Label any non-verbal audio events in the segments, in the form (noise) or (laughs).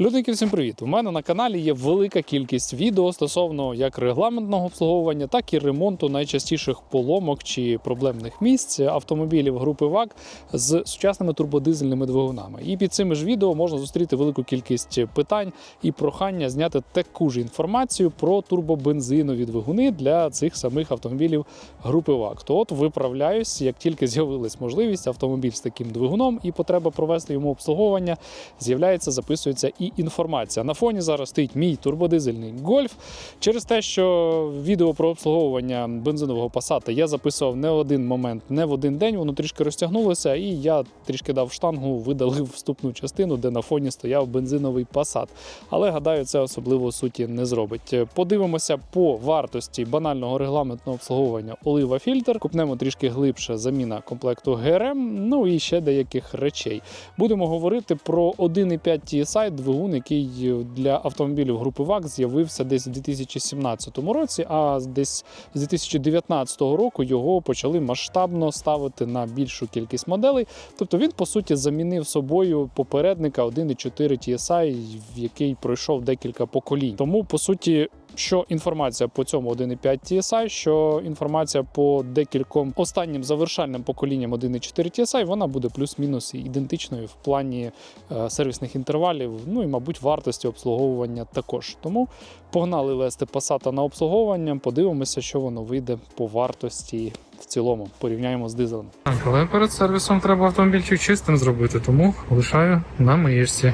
Людники, всім привіт! У мене на каналі є велика кількість відео стосовно як регламентного обслуговування, так і ремонту найчастіших поломок чи проблемних місць автомобілів групи ВАК з сучасними турбодизельними двигунами. І під цими ж відео можна зустріти велику кількість питань і прохання зняти таку ж інформацію про турбобензинові двигуни для цих самих автомобілів групи ВАК. То от виправляюсь, як тільки з'явилась можливість автомобіль з таким двигуном і потреба провести йому обслуговування, з'являється, записується інформація. На фоні зараз стоїть мій турбодизельний гольф. Через те, що відео про обслуговування бензинового пасата я записував не один момент, не в один день, воно трішки розтягнулося, і я трішки дав штангу, видалив вступну частину, де на фоні стояв бензиновий пасат. Але гадаю, це особливо суті не зробить. Подивимося по вартості банального регламентного обслуговування олива фільтр. Купнемо трішки глибше заміна комплекту ГРМ, ну і ще деяких речей. Будемо говорити про 1,5 TSI двигун, який для автомобілів групи ВАК з'явився десь в 2017 році, а десь з 2019 року його почали масштабно ставити на більшу кількість моделей. Тобто він по суті замінив собою попередника 1,4 TSI, в який пройшов декілька поколінь. Тому по суті. Що інформація по цьому 1.5 TSI, що інформація по декільком останнім завершальним поколінням 1.4 TSI, вона буде плюс-мінус ідентичною в плані е, сервісних інтервалів, ну і, мабуть, вартості обслуговування також. Тому погнали вести Passat на обслуговування, подивимося, що воно вийде по вартості в цілому. Порівняємо з дизелем. Так, але перед сервісом треба автомобільчик чистим зробити, тому лишаю на миєчці.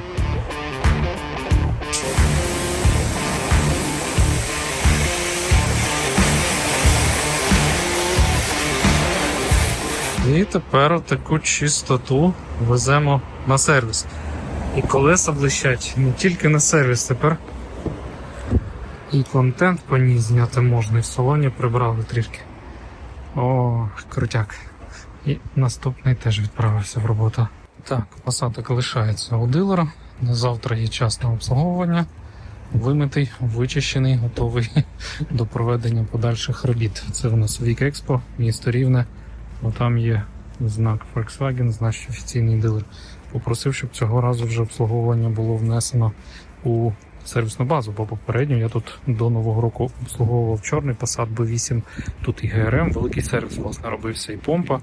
І тепер таку чистоту веземо на сервіс. І колеса блищать не тільки на сервіс, тепер і контент по ній зняти можна, і в салоні прибрали трішки. О, крутяк. І наступний теж відправився в роботу. Так, посадок лишається у дилера. На завтра є час на обслуговування. Вимитий, вичищений, готовий (laughs) до проведення подальших робіт. Це у нас Вік Експо, місто Рівне. Бо там є знак Volkswagen, значить офіційний дилер. Попросив, щоб цього разу вже обслуговування було внесено у сервісну базу, бо попередньо я тут до нового року обслуговував чорний Passat B8, тут і ГРМ, великий сервіс власне робився і помпа.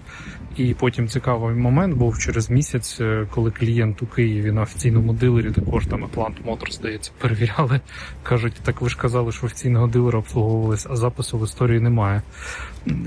І потім цікавий момент був через місяць, е, коли клієнт у Києві на офіційному дилері, також там Atlant Motors, здається, перевіряли. Кажуть, так ви ж казали, що офіційного дилера обслуговувались, а запису в історії немає.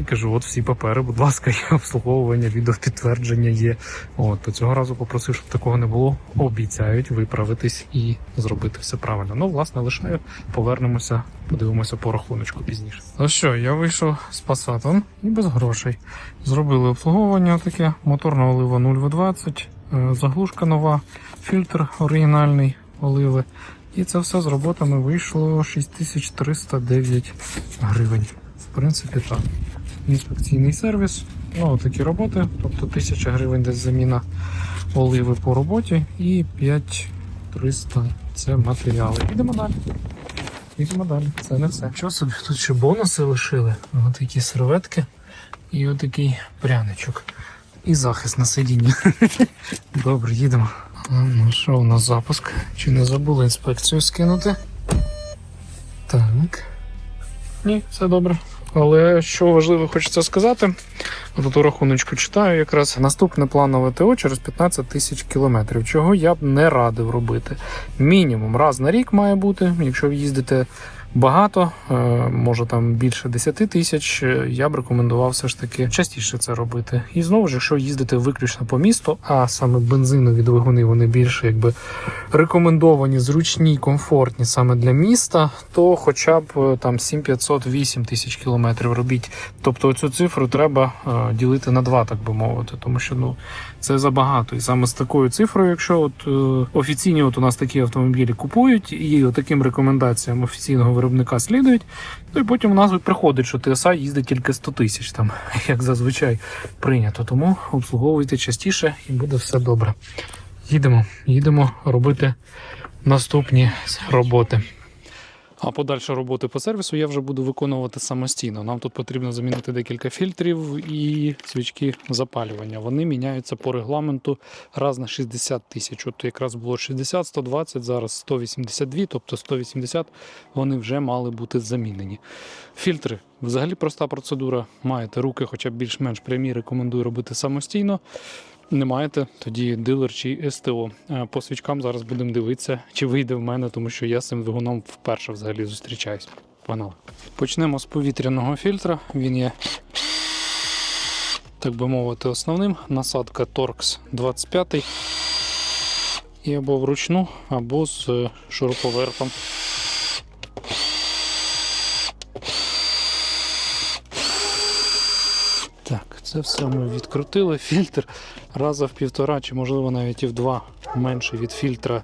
Кажу, от всі папери, будь ласка, є обслуговування, відеопідтвердження є. От, цього разу попросив, щоб такого не було. Обіцяють виправитись і зробити все правильно. Ну, власне, лишаю, повернемося, подивимося по рахуночку пізніше. Ну що, я вийшов з пасатом і без грошей. Зробили обслуговування таке, моторна олива 0В20, е, заглушка нова, фільтр оригінальний оливи. І це все з роботами вийшло 6309 гривень. В принципі, так. Інспекційний сервіс. Ну, такі роботи. Тобто 1000 гривень десь заміна оливи по роботі і 5300 це матеріали. Ідемо далі. Ідемо далі. Це не все. Що собі тут ще бонуси лишили? Ось такі серветки і отакий пряничок. І захист на сидінні. (laughs) Добре, їдемо. Ну що у нас запуск? Чи не забули інспекцію скинути? Так. Ні, все добре. Але що важливо хочеться сказати, тут рахуночку читаю якраз наступне планове ТО через 15 тисяч кілометрів, чого я б не радив робити. Мінімум раз на рік має бути, якщо ви їздите багато, е, може там більше 10 тисяч, е, я б рекомендував все ж таки частіше це робити. І знову ж, якщо їздити виключно по місту, а саме бензинові двигуни вони більше якби рекомендовані, зручні, комфортні саме для міста, то хоча б е, там 7500-8 тисяч кілометрів робіть. Тобто цю цифру треба ділити на два, так би мовити, тому що ну це забагато. І саме з такою цифрою, якщо от е, офіційні от у нас такі автомобілі купують і таким рекомендаціям офіційного виробника слідують, то і потім у нас приходить, що ТСА їздить тільки 100 тисяч, там (laughs) як зазвичай прийнято. Тому обслуговуйте частіше і буде все добре. Їдемо, їдемо робити наступні роботи. А подальші роботи по сервісу я вже буду виконувати самостійно. Нам тут потрібно замінити декілька фільтрів і свічки запалювання. Вони міняються по регламенту раз на 60 тисяч. От якраз було 60, 120, зараз 182, тобто 180 вони вже мали бути замінені. Фільтри взагалі проста процедура. Маєте руки, хоча б більш-менш прямі, рекомендую робити самостійно. Не маєте, тоді дилер чи СТО. Е, По свічкам зараз будемо дивитися, чи вийде в мене, тому що я з цим двигуном вперше взагалі зустрічаюсь. Погнали. Почнемо з повітряного фільтра. Він є, так би мовити, основним. Насадка Torx 25 і або вручну, або з шуруповертом. Так, це все ми відкрутили. Фільтр раза в півтора, чи можливо навіть і в два менше від фільтра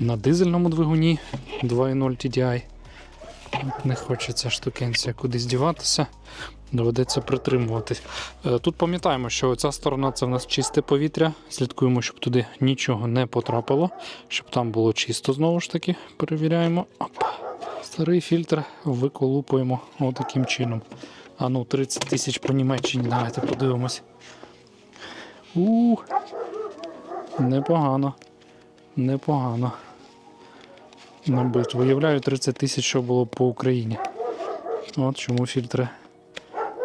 на дизельному двигуні 2.0 TDI. Не хочеться штукенція кудись діватися. Доведеться притримуватись. Е, Тут пам'ятаємо, що ця сторона це в нас чисте повітря. Слідкуємо, щоб туди нічого не потрапило, щоб там було чисто знову ж таки. Перевіряємо. Оп. Старий фільтр виколупуємо отаким чином. А ну, 30 тисяч по Німеччині, давайте подивимось. У, непогано. Непогано. Набит. Виявляю 30 тисяч, що було по Україні. От чому фільтри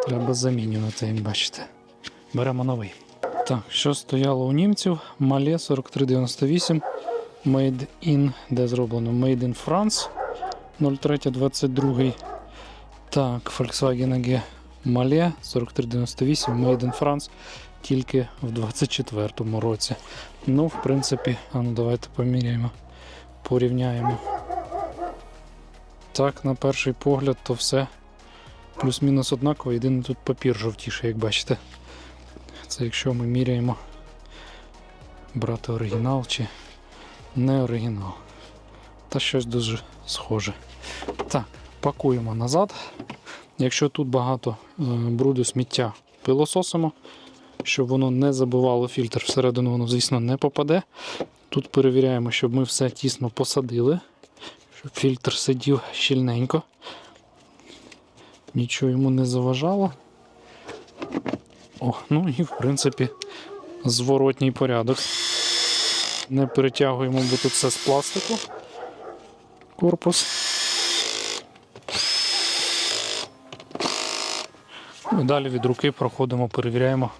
треба замінювати, як бачите. Беремо новий. Так, що стояло у німців? Мале 4398. Made in, де зроблено? Made in France 0322. Так, Volkswagen AG Malé 4398 Made in France тільки в 24-му році. Ну, в принципі, а ну давайте поміряємо, порівняємо. Так, на перший погляд, то все плюс-мінус однаково, єдиний тут папір жовтіший, як бачите. Це якщо ми міряємо брати оригінал чи не оригінал. Та щось дуже схоже. Так, пакуємо назад. Якщо тут багато е, бруду сміття пилососимо, щоб воно не забивало фільтр всередину, воно, звісно, не попаде. Тут перевіряємо, щоб ми все тісно посадили, щоб фільтр сидів щільненько, нічого йому не заважало. О, ну і в принципі зворотній порядок. Не перетягуємо, бо тут все з пластику. Корпус. Далі від руки проходимо, перевіряємо,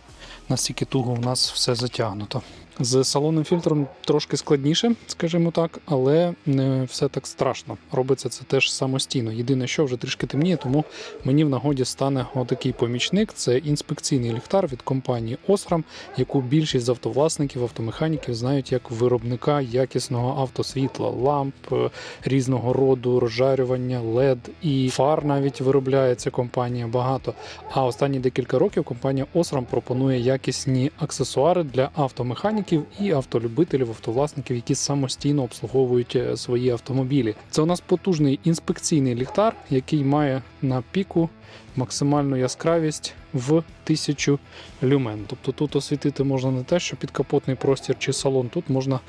наскільки туго у нас все затягнуто. З салонним фільтром трошки складніше, скажімо так, але не все так страшно. Робиться це теж самостійно. Єдине, що вже трішки темніє, тому мені в нагоді стане отакий помічник. Це інспекційний ліхтар від компанії Osram, яку більшість автовласників, автомеханіків знають як виробника якісного автосвітла, ламп е, різного роду, розжарювання, LED і фар навіть виробляє ця компанія багато. А останні декілька років компанія Osram пропонує якісні аксесуари для автомеханіків і автолюбителів, автовласників, які самостійно обслуговують е, свої автомобілі. Це у нас потужний інспекційний ліхтар, який має на піку максимальну яскравість в 1000 люмен. Тобто тут освітити можна не те, що підкапотний простір чи салон, тут можна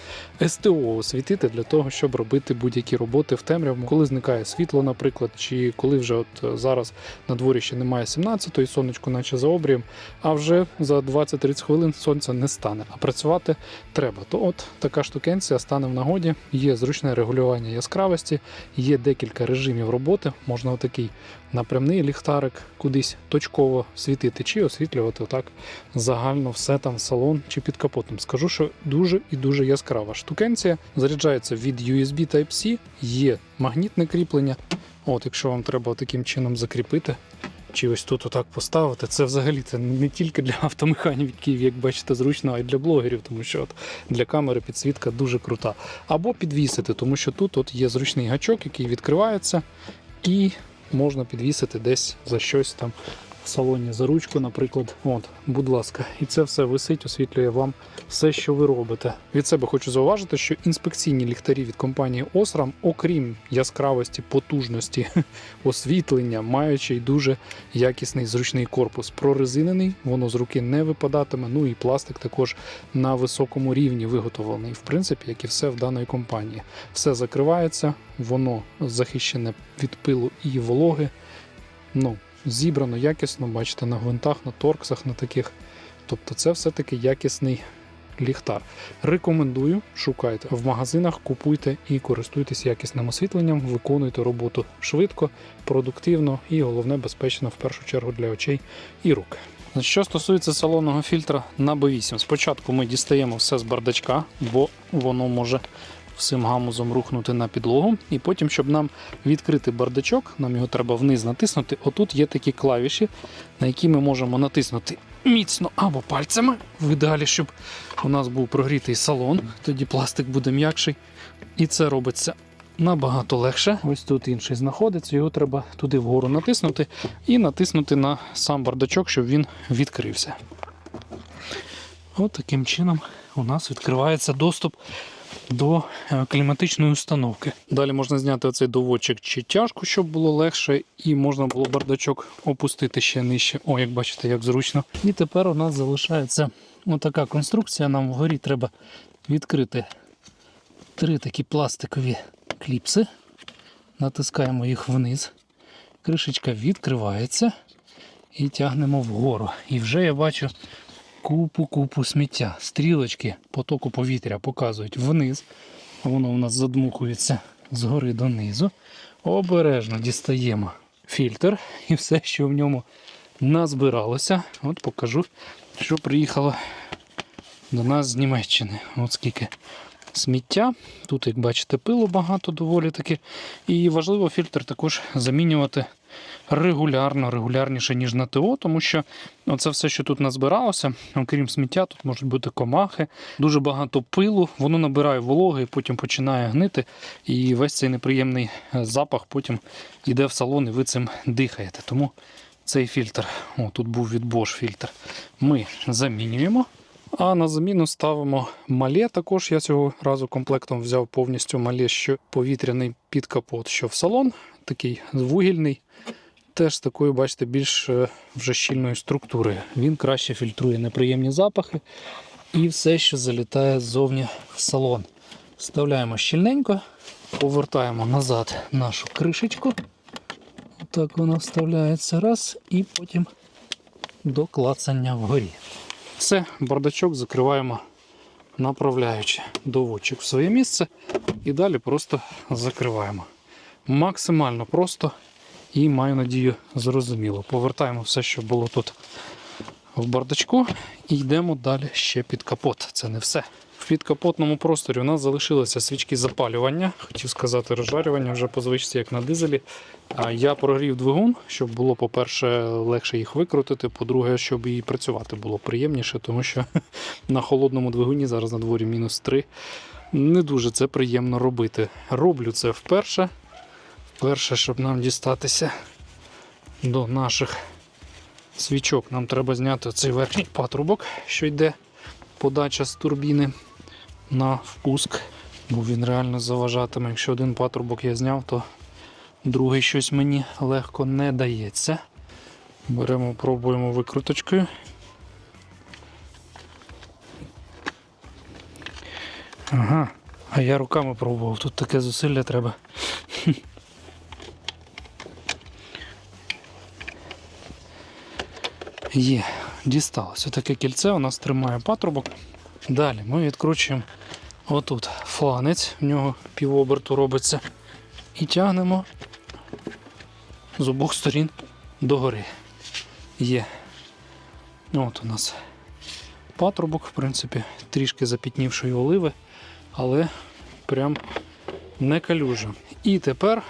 СТО освітити для того, щоб робити будь-які роботи в темряву, коли зникає світло, наприклад, чи коли вже от е, зараз на дворі ще немає 17-ї, сонечко, наче за обрієм, а вже за 20-30 хвилин сонця не стане. А працювати треба. То от така штукенція стане в нагоді. Є зручне регулювання яскравості, є декілька режимів роботи. Можна отакий напрямний ліхтарик кудись точково світити, чи освітлювати отак загально все там салон чи під капотом. Скажу, що дуже і дуже яскрава штукенція. Заряджається від USB Type-C, є магнітне кріплення. От, якщо вам треба таким чином закріпити. Чи ось тут отак поставити, це взагалі це не тільки для автомеханіків, як бачите, зручно, а й для блогерів, тому що от для камери підсвітка дуже крута. Або підвісити, тому що тут от є зручний гачок, який відкривається, і можна підвісити десь за щось там салоні за ручку, наприклад. От, будь ласка, і це все висить, освітлює вам все, що ви робите. Від себе хочу зауважити, що інспекційні ліхтарі від компанії Osram, окрім яскравості, потужності, (laughs) освітлення, маючи й дуже якісний зручний корпус. Прорезинений, воно з руки не випадатиме. Ну і пластик також на високому рівні виготовлений, в принципі, як і все в даної компанії. Все закривається, воно захищене від пилу і вологи. Ну, зібрано якісно, бачите, на гвинтах, на торксах, на таких. Тобто, це все-таки якісний ліхтар. Рекомендую, шукайте в магазинах, купуйте і користуйтесь якісним освітленням, виконуйте роботу швидко, продуктивно і головне безпечно в першу чергу для очей і рук. Що стосується салонного фільтра на B8, спочатку ми дістаємо все з бардачка, бо воно може всім гамузом рухнути на підлогу. І потім, щоб нам відкрити бардачок, нам його треба вниз натиснути. Отут є такі клавіші, на які ми можемо натиснути міцно або пальцями. В ідеалі, щоб у нас був прогрітий салон, тоді пластик буде м'якший. І це робиться набагато легше. Ось тут інший знаходиться, його треба туди вгору натиснути і натиснути на сам бардачок, щоб він відкрився. От таким чином у нас відкривається доступ до е, кліматичної установки. Далі можна зняти оцей доводчик чи тяжку, щоб було легше, і можна було бардачок опустити ще нижче. О, як бачите, як зручно. І тепер у нас залишається отака конструкція. Нам вгорі треба відкрити три такі пластикові кліпси. Натискаємо їх вниз. Кришечка відкривається і тягнемо вгору. І вже я бачу купу-купу сміття. Стрілочки потоку повітря показують вниз. Воно у нас задмухується згори донизу. Обережно дістаємо фільтр і все, що в ньому назбиралося. От покажу, що приїхало до нас з Німеччини. От скільки сміття. Тут, як бачите, пилу багато доволі таки. І важливо фільтр також замінювати регулярно, регулярніше, ніж на ТО, тому що це все, що тут назбиралося, окрім сміття, тут можуть бути комахи, дуже багато пилу, воно набирає вологи потім починає гнити. І весь цей неприємний запах потім йде в салон, і ви цим дихаєте. Тому цей фільтр, о, тут був від Bosch фільтр, ми замінюємо. А на заміну ставимо мале. Також я цього разу комплектом взяв повністю мале, що повітряний під капот, що в салон, такий вугільний. Теж з такою, бачите, більш е, вже щільною структурою. Він краще фільтрує неприємні запахи і все, що залітає ззовні в салон. Вставляємо щільненько, повертаємо назад нашу кришечку. Отак вона вставляється раз, і потім до клацання вгорі. Все, бардачок закриваємо, направляючи доводчик в своє місце. І далі просто закриваємо. Максимально просто і маю надію, зрозуміло. Повертаємо все, що було тут в бардачку, і йдемо далі ще під капот. Це не все. В підкапотному просторі у нас залишилися свічки запалювання, хотів сказати, розжарювання вже по звичці, як на дизелі. Я прогрів двигун, щоб було, по-перше, легше їх викрутити. По-друге, щоб і працювати було приємніше, тому що (laughs) на холодному двигуні зараз на дворі мінус 3. Не дуже це приємно робити. Роблю це вперше. Вперше, щоб нам дістатися до наших свічок, нам треба зняти цей верхній патрубок, що йде подача з турбіни на впуск, бо він реально заважатиме. Якщо один патрубок я зняв, то другий щось мені легко не дається. Беремо, пробуємо викруточкою. Ага, а я руками пробував, тут таке зусилля треба. Є, дісталось. Отаке кільце у нас тримає патрубок. Далі ми відкручуємо отут фланець, в нього півоберту робиться. І тягнемо з обох сторін догори. Є. От у нас патрубок, в принципі, трішки запітнівшої оливи, але прям не калюжа. І тепер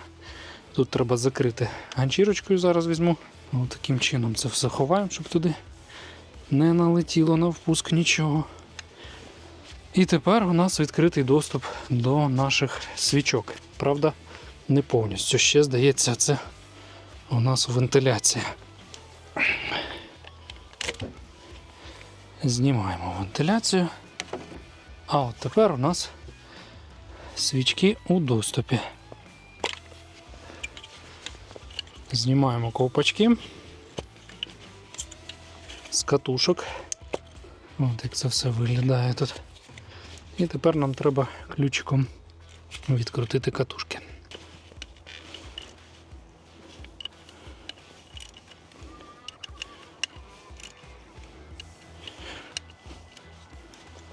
тут треба закрити ганчірочкою, зараз візьму. Ось таким чином це все ховаємо, щоб туди не налетіло на впуск нічого. І тепер у нас відкритий доступ до наших свічок. Правда, не повністю. Ще здається, це у нас вентиляція. Знімаємо вентиляцію. А от тепер у нас свічки у доступі. Знімаємо ковпачки з катушок. От як це все виглядає тут. І тепер нам треба ключиком відкрутити катушки.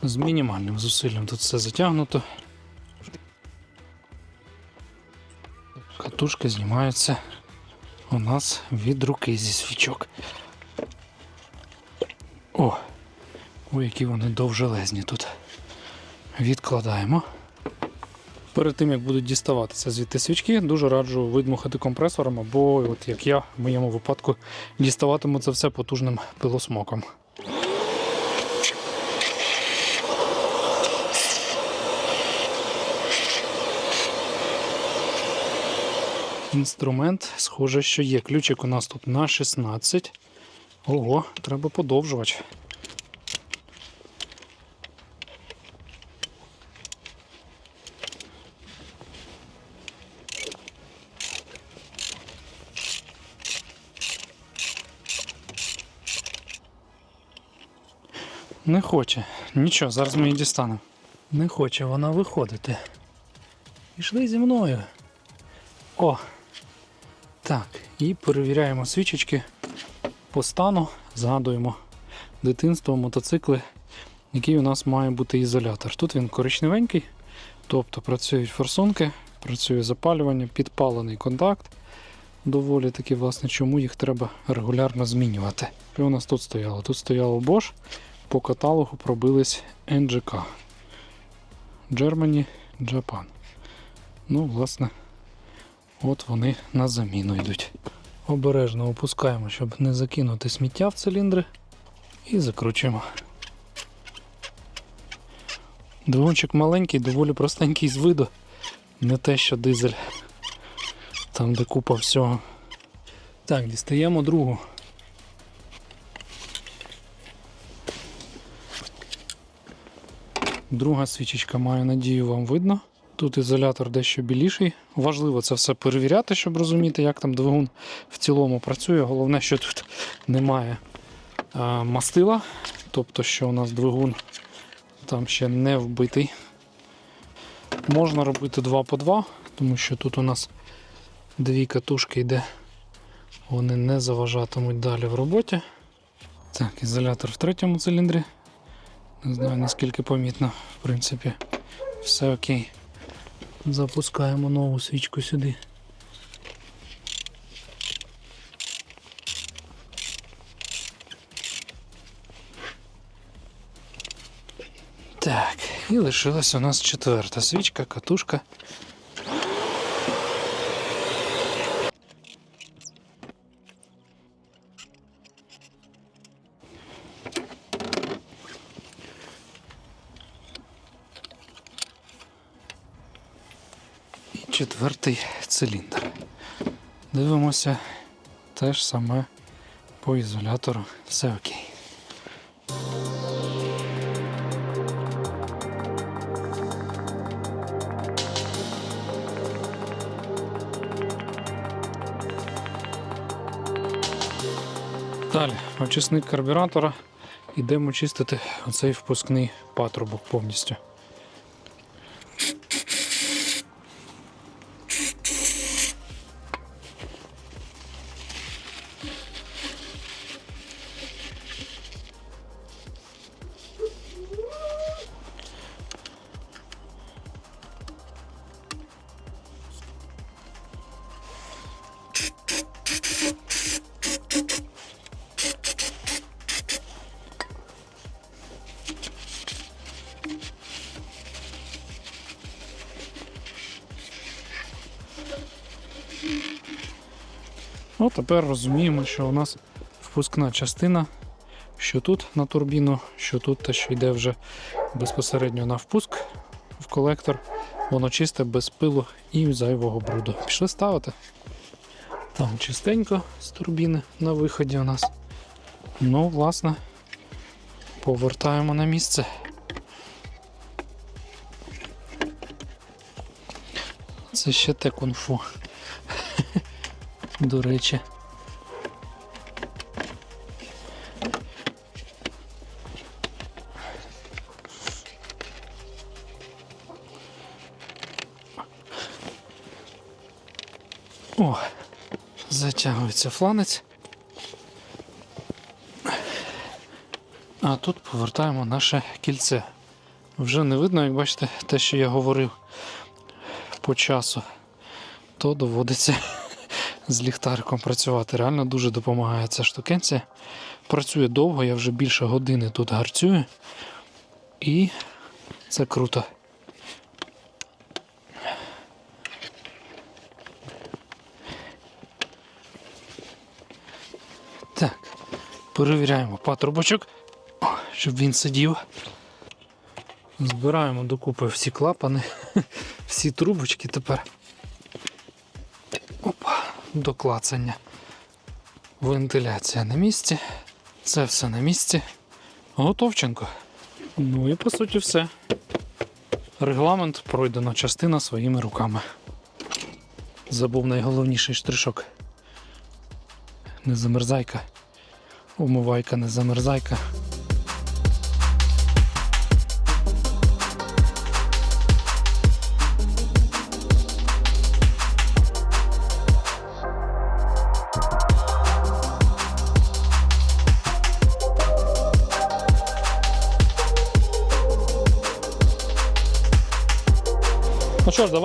З мінімальним зусиллям тут все затягнуто. Катушки знімаються у нас від руки зі свічок. О! Ой, які вони довжелезні тут. Відкладаємо. Перед тим як будуть діставатися звідти свічки, дуже раджу видмухати компресором, або, от як я в моєму випадку, діставатиму це все потужним пилосмоком. Інструмент, схоже, що є. Ключик у нас тут на 16. Ого, треба подовжувач. Не хоче. Нічого, зараз ми її дістанемо. Не хоче вона виходити. Пішли зі мною. О! Так, і перевіряємо свічечки по стану. Згадуємо дитинство, мотоцикли, який у нас має бути ізолятор. Тут він коричневенький, тобто працюють форсунки, працює запалювання, підпалений контакт. Доволі таки, власне, чому їх треба регулярно змінювати. Що у нас тут стояло? Тут стояло Bosch, по каталогу пробились NGK. Germany, Japan. Ну, власне, от вони на заміну йдуть. Обережно опускаємо, щоб не закинути сміття в циліндри. І закручуємо. Двигунчик маленький, доволі простенький з виду. Не те, що дизель. Там, де купа всього. Так, дістаємо другу. Друга свічечка, маю надію, вам видно. Тут ізолятор дещо біліший. Важливо це все перевіряти, щоб розуміти, як там двигун в цілому працює. Головне, що тут немає а, мастила, тобто, що у нас двигун там ще не вбитий. Можна робити 2 по 2, тому що тут у нас дві катушки йде, вони не заважатимуть далі в роботі. Так, ізолятор в третьому циліндрі. Не знаю наскільки помітно, в принципі, все окей. Запускаємо нову свічку сюди. Так, і лишилась у нас четверта свічка, катушка. Четвертий циліндр. Дивимося те ж саме по ізолятору. Все окей. Далі, очисник карбюратора. Йдемо чистити оцей впускний патрубок повністю. Ну, тепер розуміємо, що у нас впускна частина, що тут на турбіну, що тут те, що йде вже безпосередньо на впуск в колектор, воно чисте без пилу і зайвого бруду. Пішли ставити. Там чистенько з турбіни на виході у нас. Ну, власне, Повертаємо на місце. Це ще те кунг-фу. До речі. О, затягується фланець. А тут повертаємо наше кільце. Вже не видно, як бачите, те, що я говорив по часу, то доводиться з ліхтариком працювати. Реально дуже допомагає ця штукенція. Працює довго, я вже більше години тут гарцюю. І це круто. Так, перевіряємо патрубочок, щоб він сидів. Збираємо докупи всі клапани, (laughs) всі трубочки тепер. До клацання. Вентиляція на місці. Це все на місці. Готовченко. Ну і по суті все. Регламент пройдено частина своїми руками. Забув найголовніший штришок. Не замерзайка. Умивайка, не замерзайка.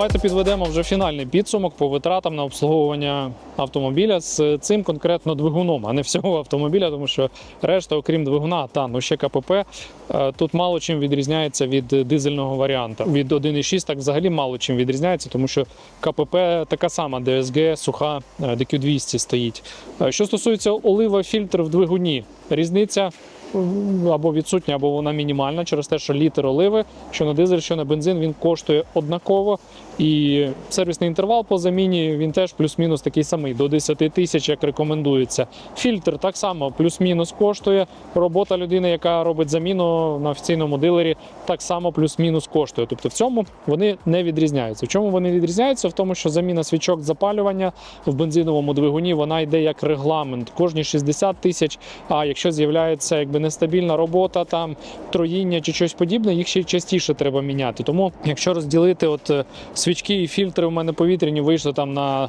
Давайте підведемо вже фінальний підсумок по витратам на обслуговування автомобіля з цим конкретно двигуном, а не всього автомобіля, тому що решта, окрім двигуна, та ну ще КПП, е, тут мало чим відрізняється від дизельного варіанта. Від 1.6 так взагалі мало чим відрізняється, тому що КПП така сама, DSG, суха е, DQ200 стоїть. Е, Що стосується олива фільтр в двигуні, різниця або відсутня, або вона мінімальна через те, що літр оливи, що на дизель, що на бензин, він коштує однаково. І сервісний інтервал по заміні він теж плюс-мінус такий самий, до 10 тисяч, як рекомендується. Фільтр так само плюс-мінус коштує. Робота людини, яка робить заміну на офіційному дилері, так само плюс-мінус коштує. Тобто в цьому вони не відрізняються. В чому вони відрізняються? В тому, що заміна свічок запалювання в бензиновому двигуні вона йде як регламент кожні 60 тисяч. А якщо з'являється якби нестабільна робота, там троїння чи щось подібне, їх ще частіше треба міняти. Тому, якщо розділити от е, свічки і фільтри у мене повітряні вийшли там на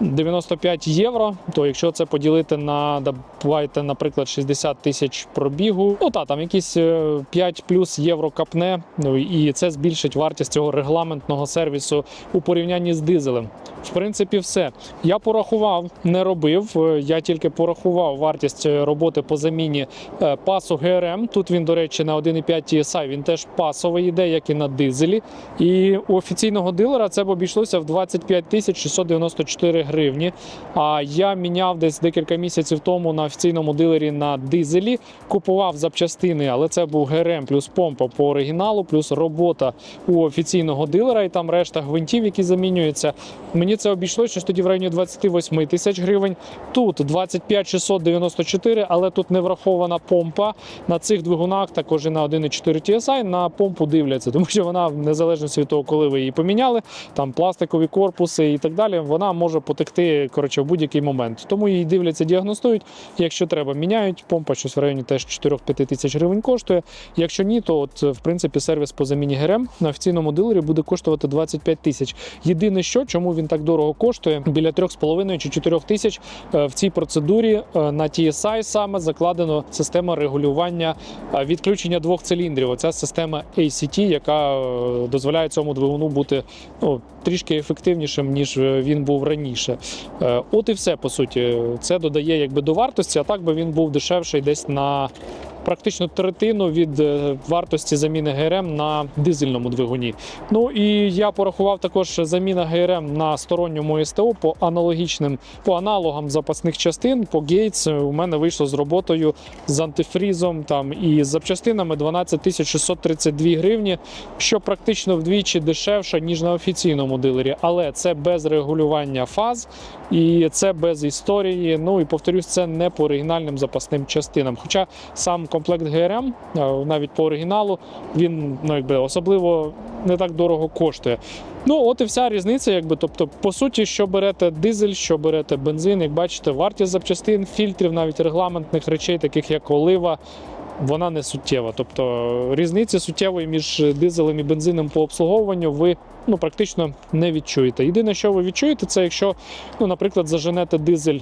95 євро, то якщо це поділити на давайте, наприклад, 60 тисяч пробігу, ну та там якісь е, 5 плюс євро капне, ну і це збільшить вартість цього регламентного сервісу у порівнянні з дизелем. В принципі, все. Я порахував, не робив. е, Я тільки порахував вартість е, роботи по заміні е, пасу ГРМ. Тут він, до речі, на 1,5 TSI він теж пасовий йде, як і на дизелі. І у офіційного дилера це б обійшлося в 25 тисяч 694 гривні. А я міняв десь декілька місяців тому на офіційному дилері на дизелі, купував запчастини, але це був ГРМ плюс помпа по оригіналу, плюс робота у офіційного дилера, і там решта гвинтів, які замінюються. Мені це обійшлося щось тоді в районі 28 тисяч гривень. Тут 25 694, але тут не врахована помпа. На цих двигунах також і на 1,4 TSI на помпу дивляться, тому що вона, в незалежності від того, коли ви її поміняли, там пластикові корпуси і так далі, вона може потекти коротше, в будь-який момент. Тому її дивляться, діагностують. Якщо треба, міняють. Помпа щось в районі теж 4-5 тисяч гривень коштує. Якщо ні, то от в принципі сервіс по заміні ГРМ на офіційному дилері буде коштувати 25 тисяч. Єдине, що чому він так дорого коштує, біля 3,5 чи 4 тисяч е, в цій процедурі е, на TSI саме закладено система регулювання е, відключення двох циліндрів. Оця система ACT, яка дозволяє цьому двигуну бути ну, трішки ефективнішим, ніж е, він був раніше. Е, От і все по суті. Це додає якби до вартості, а так би він був дешевший десь на. Практично третину від е, вартості заміни ГРМ на дизельному двигуні. Ну і я порахував також заміна ГРМ на сторонньому СТО по аналогічним по аналогам запасних частин. По Gates у мене вийшло з роботою з антифрізом там і з запчастинами 12 632 гривні, що практично вдвічі дешевше ніж на офіційному дилері, але це без регулювання фаз і це без історії. Ну і повторюсь, це не по оригінальним запасним частинам. Хоча сам комплект ГРМ, е, навіть по оригіналу, він ну, якби, особливо не так дорого коштує. Ну, от і вся різниця, якби. Тобто, по суті, що берете дизель, що берете бензин, як бачите, вартість запчастин, фільтрів, навіть регламентних речей, таких як олива, вона не суттєва. Тобто різниці суттєвої між дизелем і бензином по обслуговуванню ви ну, практично не відчуєте. Єдине, що ви відчуєте, це якщо, ну, наприклад, заженете дизель.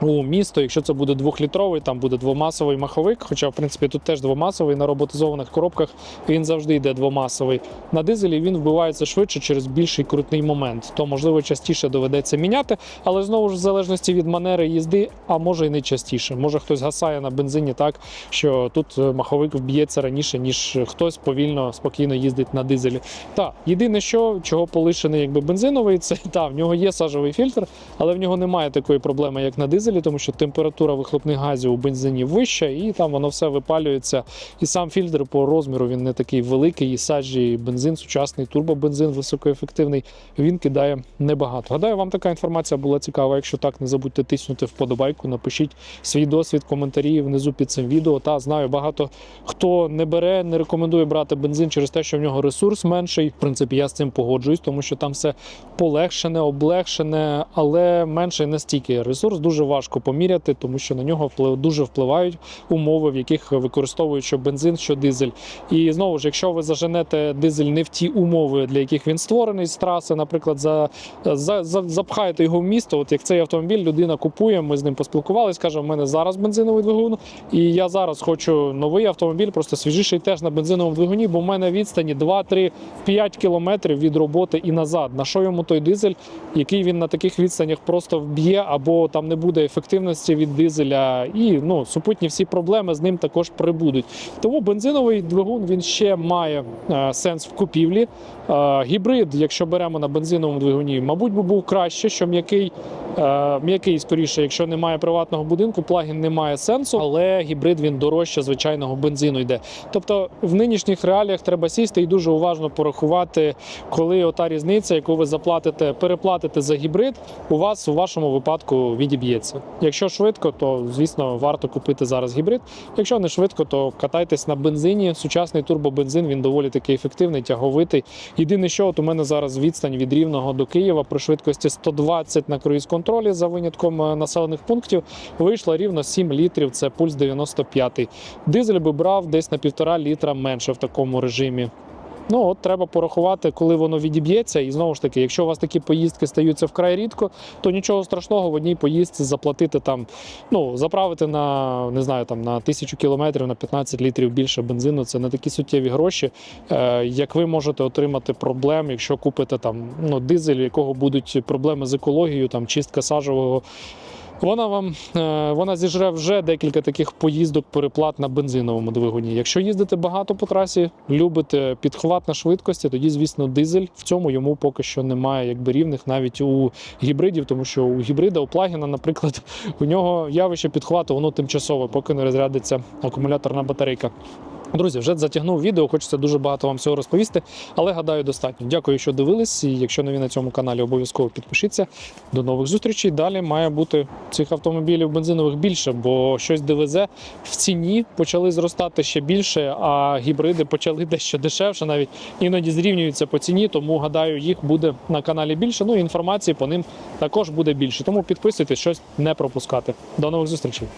У місто, якщо це буде двохлітровий, там буде двомасовий маховик. Хоча, в принципі, тут теж двомасовий на роботизованих коробках він завжди йде двомасовий. На дизелі він вбивається швидше через більший крутний момент. То можливо частіше доведеться міняти, але знову ж в залежності від манери їзди, а може і не частіше. Може хтось гасає на бензині так, що тут е, маховик вб'ється раніше, ніж хтось повільно, спокійно їздить на дизелі. Та єдине, що чого полишений якби бензиновий, це та в нього є сажовий фільтр, але в нього немає такої проблеми, як на дизелі, тому що температура вихлопних газів у бензині вища, і там воно все випалюється. І сам фільтр по розміру він не такий великий. І саджі бензин, сучасний турбобензин високоефективний. Він кидає небагато. Гадаю, вам така інформація була цікава. Якщо так, не забудьте тиснути вподобайку, напишіть свій досвід, коментарі внизу під цим відео. Та знаю, багато хто не бере, не рекомендує брати бензин через те, що в нього ресурс менший. В принципі, я з цим погоджуюсь, тому що там все полегшене, облегшене, але менше настільки. Ресурс дуже важко поміряти, тому що на нього вплив дуже впливають умови, в яких використовують що бензин, що дизель. І знову ж, якщо ви заженете дизель не в ті умови, для яких він створений з траси, наприклад, за, за, за запхаєте його в місто. От як цей автомобіль людина купує, ми з ним поспілкувалися, каже, в мене зараз бензиновий двигун, і я зараз хочу новий автомобіль, просто свіжіший теж на бензиновому двигуні, бо в мене відстані 2, 3, 5 кілометрів від роботи і назад. На що йому той дизель, який він на таких відстанях просто вб'є, або там не буде ефективності від дизеля, і ну супутні всі проблеми з ним також прибудуть. Тому бензиновий двигун він ще має е, сенс в купівлі. Е, гібрид, якщо беремо на бензиновому двигуні, мабуть, би був краще, що м'який. Е, М'який скоріше, якщо немає приватного будинку, плагін не має сенсу, але гібрид він дорожче звичайного бензину йде. Тобто в нинішніх реаліях треба сісти і дуже уважно порахувати, коли ота різниця, яку ви заплатите, переплатите за гібрид, у вас у вашому випадку відіб'ється. Якщо швидко, то звісно варто купити зараз гібрид. Якщо не швидко, то катайтесь на бензині. Сучасний турбобензин він доволі таки ефективний, тяговитий. Єдине, що от у мене зараз відстань від Рівного до Києва при швидкості 120 на круїз контролі за винятком е, населених пунктів вийшло рівно 7 літрів. Це пульс 95. Дизель би брав десь на півтора літра менше в такому режимі. Ну от треба порахувати, коли воно відіб'ється. І знову ж таки, якщо у вас такі поїздки стаються вкрай рідко, то нічого страшного в одній поїздці заплатити там, ну заправити на не знаю, там на тисячу кілометрів на 15 літрів більше бензину. Це не такі суттєві гроші, е, як ви можете отримати проблем, якщо купите там ну дизель, якого будуть проблеми з екологією, там чистка сажового. Вона вам е, вона зіжре вже декілька таких поїздок переплат на бензиновому двигуні. Якщо їздите багато по трасі, любите підхват на швидкості, тоді, звісно, дизель в цьому йому поки що немає якби рівних навіть у гібридів, тому що у гібрида, у плагіна, наприклад, (laughs) у нього явище підхвату, воно тимчасове, поки не розрядиться акумуляторна батарейка. Друзі, вже затягнув відео, хочеться дуже багато вам всього розповісти, але гадаю, достатньо. Дякую, що дивились. І якщо нові на цьому каналі, обов'язково підпишіться. До нових зустрічей. Далі має бути цих автомобілів бензинових більше, бо щось ДВЗ в ціні почали зростати ще більше, а гібриди почали (laughs) дещо дешевше, навіть іноді зрівнюються по ціні. Тому гадаю, їх буде на каналі більше. Ну і інформації по ним також буде більше. Тому підписуйтесь, щось не пропускати. До нових зустрічей.